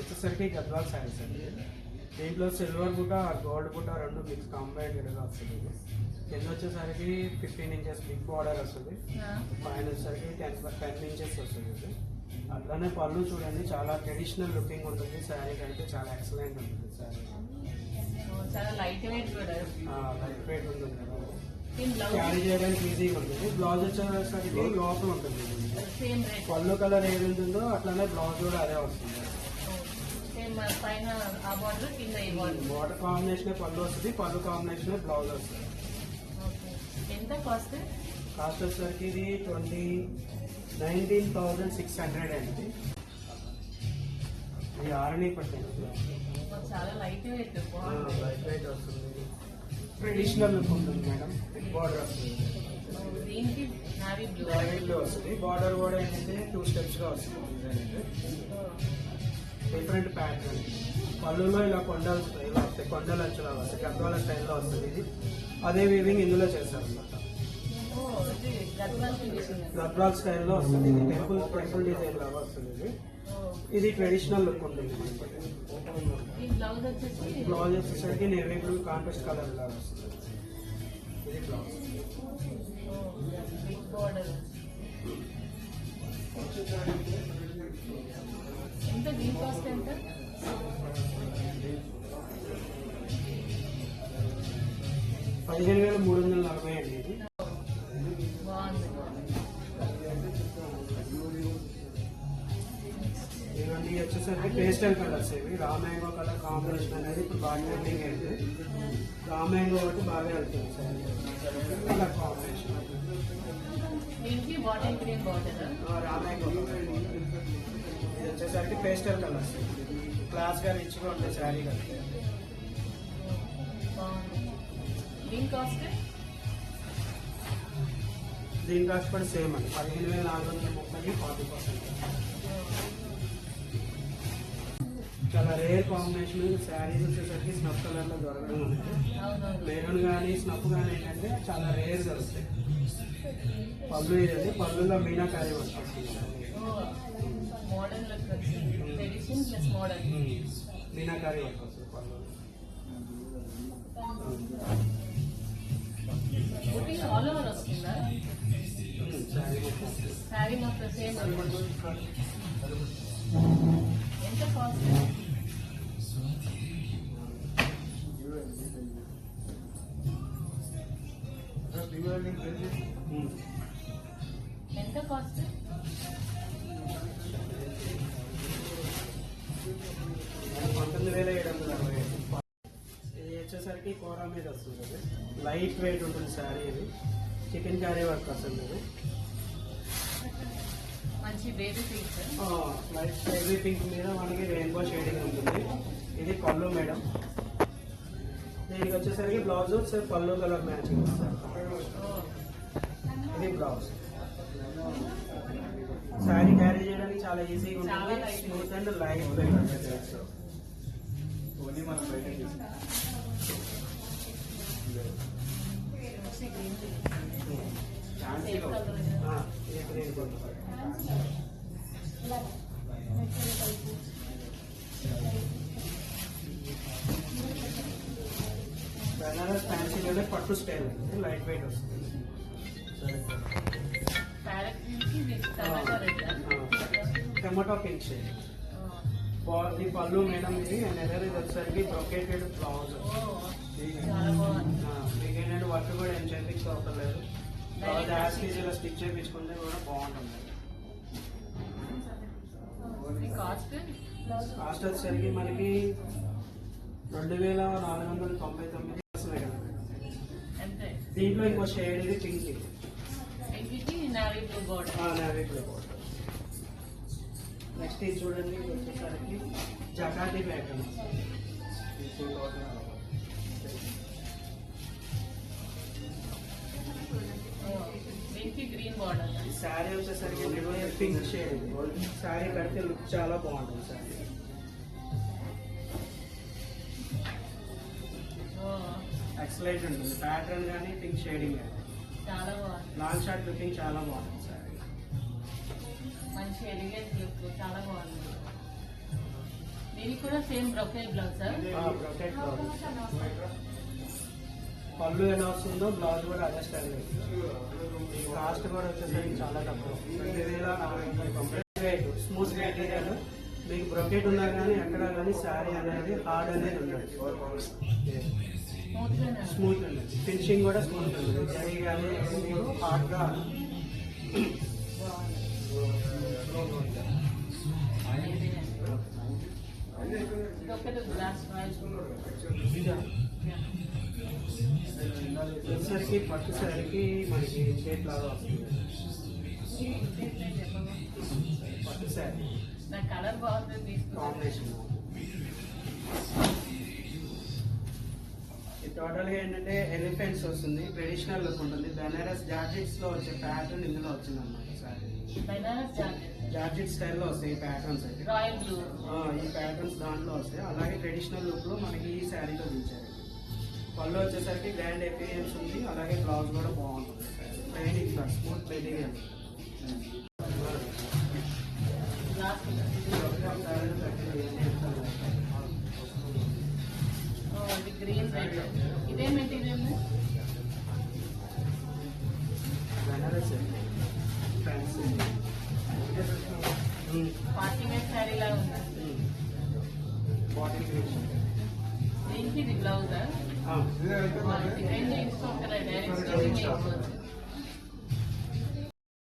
వచ్చేసరికి గద్వాల్ శారీస్ అండి. దీంట్లో సిల్వర్ బుట్ట గోల్డ్ బుట్ట రెండు మిక్స్ కాంబైన్డ్గా వస్తుంది. కింద వచ్చేసరికి ఫిఫ్టీన్ ఇంచెస్ బిగ్ బార్డర్ వస్తుంది. పైన వచ్చేసరికి టెన్ టెన్ ఇంచెస్ వస్తుంది. అట్లానే పళ్ళు చూడండి చాలా ట్రెడిషనల్ లుకింగ్ ఉంటుంది. శారీ కంటే చాలా ఎక్సలెంట్ ఉంటుంది శారీ చాలా లైట్ వెయిట్ కూడా. లైట్ వెయిట్ ఉంటుంది క్యారీ చేయడానికి ఈజీగా ఉంటుంది. బ్లౌజ్ వచ్చేసరికి లోపల ఉంటుంది. ఇది. సేమ్ రేట్ పళ్ళు కలర్ ఏది ఉంటుందో అట్లానే బ్లౌజ్ కూడా అదే వస్తుంది. పైన ఆ బార్డర్ కింద ఈ బార్డర్ వాటర్ కాంబినేషన్ పళ్ళు వస్తుంది పళ్ళు కాంబినేషన్ బ్లౌజ్ వస్తుంది. ఎంత కాస్ట్ కాస్ట్ వచ్చేసరికి ఇది twenty nineteen thousand six hundred అండి. ఇది ఆరణి పట్టింది చాలా లైట్ వెయిట్ లైట్ వెయిట్ వస్తుంది. ట్రెడిషనల్ లుక్ ఉంటుంది మేడం. బార్డర్ వస్తుంది. దీనికి నావీ బ్లూ వస్తుంది. బార్డర్ కూడా ఏంటంటే టూ స్టెప్స్గా వస్తుంది. డిఫరెంట్ ప్యాటర్న్ పళ్ళులో ఇలా కొండలు ఇలా వస్తాయి కొండల అంచులా వస్తాయి గద్వాల స్టైల్లో వస్తుంది ఇది. అదే వీవింగ్ ఇందులో చేస్తారనమాట గద్వాల్ స్టైల్లో వస్తుంది ఇది టెంపుల్ టెంపుల్ డిజైన్ లాగా వస్తుంది ఇది. ఇది ట్రెడిషనల్ లుక్ ఉంటుంది బ్లౌజ్ వచ్చేసరికి నేవీ బ్లూ కాంట్రాస్ట్ కలర్ లాగా వస్తుంది. ఇది బ్లౌజ్ బార్డర్ ఎంత దీని కాస్ట్ ఎంత పదిహేను వేల మూడు వందల నలభై అండి ఇది బాగుంది ఇవన్నీ వచ్చేసరికి పేస్టల్ కలర్స్ ఇవి రా మ్యాంగో కలర్ కాంబినేషన్ అనేది ఇప్పుడు బాగా ట్రెండింగ్ అయింది రా మ్యాంగో ఒకటి బాగా వెళ్తుంది సార్ కలర్ కాంబినేషన్ దీనికి bottle green border raw mango ఇది వచ్చేసరికి పేస్టల్ కలర్స్. క్లాస్గా రిచ్గా ఉంటాయి శారీ బాగుంది. దీని కాస్ట్? దీని కాస్ట్ కూడా సేమ్ అండి. పదిహేను వేల నాలుగు వందల ముప్పై ఫార్టీ పర్సెంట్. చాలా రేర్ కాంబినేషన్ శారీస్ వచ్చేసరికి స్నఫ్ కలర్లో దొరకడం అనేది మెరూన్ కానీ స్నఫ్ కానీ ఏంటంటే చాలా రేర్ దొరుకుతాయి. పళ్ళు ఇదండి పళ్ళులో మీనాకారి వర్క్ మీనాకారి వర్క్ వస్తుంది పళ్ళు శారీ మొత్తం. సేమ్ ఎంత కాస్ట్ ఎంత కాస్ట్ పంతొమ్మిది వేల ఏడు వందల అరవై ఇది వచ్చేసరికి కూర మీద వస్తుంది. లైట్ వెయిట్ ఉంటుంది శారీ ఇది. చికెన్ కర్రీ వర్క్ వస్తుంది ఇది మంచి baby pink light baby pink మీద మనకి రెయిన్బో షేడింగ్ ఉంటుంది. ఇది పళ్ళు మేడం. దీనికి వచ్చేసరికి బ్లౌజ్ ఒకసారి పళ్ళు కలర్ మ్యాచింగ్ ఇది బ్లౌజ్. శారీ క్యారీ చేయడానికి చాలా ఈజీగా చాలా ఉంటుంది light. Smooth and light weight ఉంటుంది ఆ, ఇది green బెనారస్ ఫ్యాన్సీలోనే పట్టు స్టైల్ ఉంటుంది లైట్ వెయిట్ వస్తుంది. టమాటా పింక్ షేడ్ పళ్ళు మేడం ఇది అండ్ ఎదర్ ఇది వచ్చేసరికి బ్రొకేటెడ్ బ్లౌజ్ మీకు ఏంటంటే వర్క్ కూడా ఏం చేయించుకోవట్లేదు. బ్లౌజ్ యాజ్ ఈజీగా స్టిచ్ చేయించుకుంటే కూడా బాగుంటుంది. కాస్ట్ వచ్చేసరికి మనకి రెండు వేల నాలుగు వందల తొంభై తొమ్మిది వస్తున్నాయి కదా అంతే దీంట్లో ఇంకో షేడ్ ఇది పింక్ పింక్కి navy blue border navy blue next ఇది చూడండి ఇది వచ్చేసరికి జకాటి ప్యాటర్న్ దీనికి గ్రీన్ బార్డర్ ఈ శారీ వచ్చేసరికి పింక్ షేడ్ శారీ కడితే లుక్ చాలా బాగుంటుంది శారీ ఎక్సలెంట్ ఉంటుంది. ప్యాటర్న్ కానీ పింక్ షేడింగ్ కానీ చాలా బాగుంది. లాంగ్ షార్ట్ లుకింగ్ చాలా బాగుంటుంది శారీ మంచి ఎలిగెంట్ లుక్ చాలా బాగుంది. దీనికి కూడా same brocade blouse. Sir brocade blouse పళ్ళు ఎలా వస్తుందో బ్లౌజ్ కూడా అదే స్టైల్ కాస్ట్ కూడా వచ్చేసరికి చాలా తక్కువ. రెండు వేల స్మూత్ మెటీరియల్ మీకు బ్రొకెట్ ఉన్నా కానీ ఎక్కడ కానీ శారీ అనేది హార్డ్ అనేది ఉండదు. స్మూత్ ఫినిషింగ్ కూడా స్మూత్ జరీ కానీ హార్డ్గా వచ్చేసరికి పట్టు శారీకి మనకి షేప్ లాగా వస్తుంది. పట్టు తీసుకున్నాను. కాంబినేషన్ టోటల్గా ఏంటంటే ఎలిఫెంట్స్ వస్తుంది ట్రెడిషనల్ లుక్ ఉంటుంది. బెనారస్ జార్జెట్స్లో వచ్చే ప్యాటర్న్ ఇందులో వచ్చింది అనమాట సారీ జార్జెట్. స్టైల్లో వస్తాయి ఈ ప్యాటర్న్స్ అయితే. ఈ ప్యాటర్న్స్ దాంట్లో వస్తాయి. అలాగే ట్రెడిషనల్ లుక్లో మనకి ఈ శారీలో చూసారు పళ్ళు వచ్చేసరికి గ్రాండ్ ఎపీరియన్స్ ఉంది. అలాగే బ్లౌజ్ కూడా బాగుంటుంది. ఇట్లా స్మూత్ మెటీరియల్ రెడ్ ఇదే? మెటీరియల్ పార్టీ వేర్ శారీ లా ఉంది దీనికి ఇది బ్లౌజ్ డిజైన్ చేయించుకోవాలి డైరెక్ట్